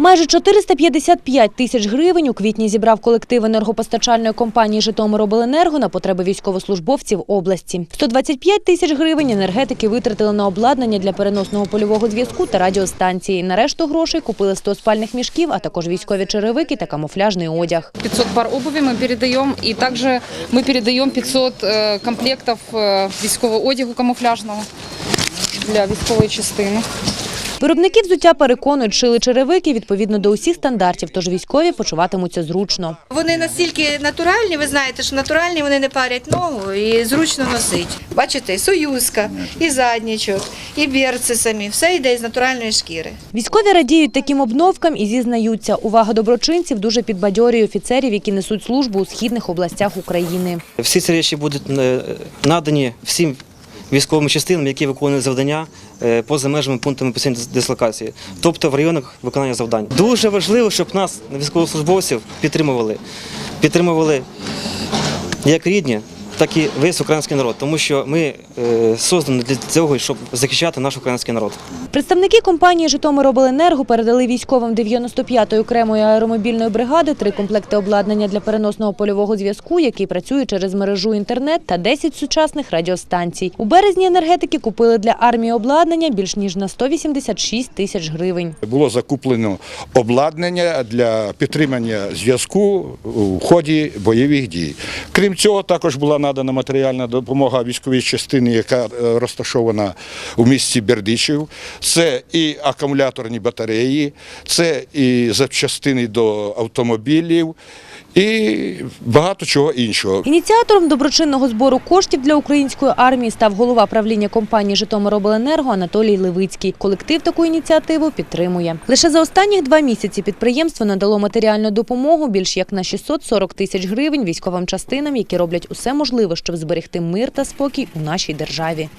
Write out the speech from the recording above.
Майже 455 тисяч гривень у квітні зібрав колектив енергопостачальної компанії «Житомиробленерго» на потреби військовослужбовців області. 125 тисяч гривень енергетики витратили на обладнання для переносного польового зв'язку та радіостанції. На решту грошей купили 100 спальних мішків, а також військові черевики та камуфляжний одяг. 500 пар обуви мы передаем, и также мы передаем 500 э, комплектов э, військового одягу камуфляжного для військової частини. Виробники взуття переконують, шили черевики відповідно до усіх стандартів, тож військові почуватимуться зручно. Вони настільки натуральні, ви знаєте, що натуральні вони не парять ногу і зручно носить. Бачите, і союзка, і заднічок, і берці самі. Все йде із натуральної шкіри. Військові радіють таким обновкам і зізнаються, увага доброчинців дуже підбадьорює офіцерів, які несуть службу у східних областях України. Всі ці речі будуть е, надані всім військовим частинами, які виконують завдання е, поза межами пунктами постійної дислокації, тобто в районах виконання завдань. Дуже важливо, щоб нас, військовослужбовців, підтримували. Підтримували як рідні, так і весь український народ, тому що ми е, создані для цього, щоб захищати наш український народ. Представники компанії «Житомиробленерго» передали військовим 95-ї окремої аеромобільної бригади три комплекти обладнання для переносного польового зв'язку, який працює через мережу інтернет та 10 сучасних радіостанцій. У березні енергетики купили для армії обладнання більш ніж на 186 тисяч гривень. Було закуплено обладнання для підтримання зв'язку у ході бойових дій. Крім цього, також була надана матеріальна допомога військовій частині, яка е, розташована у місті Бердичів. Це і акумуляторні батареї, це і запчастини до автомобілів, і багато чого іншого. Ініціатором доброчинного збору коштів для української армії став голова правління компанії «Житомиробленерго» Анатолій Левицький. Колектив таку ініціативу підтримує. Лише за останніх два місяці підприємство надало матеріальну допомогу більш як на 640 тисяч гривень військовим частинам, які роблять усе можливе, щоб зберегти мир та спокій у нашій державі.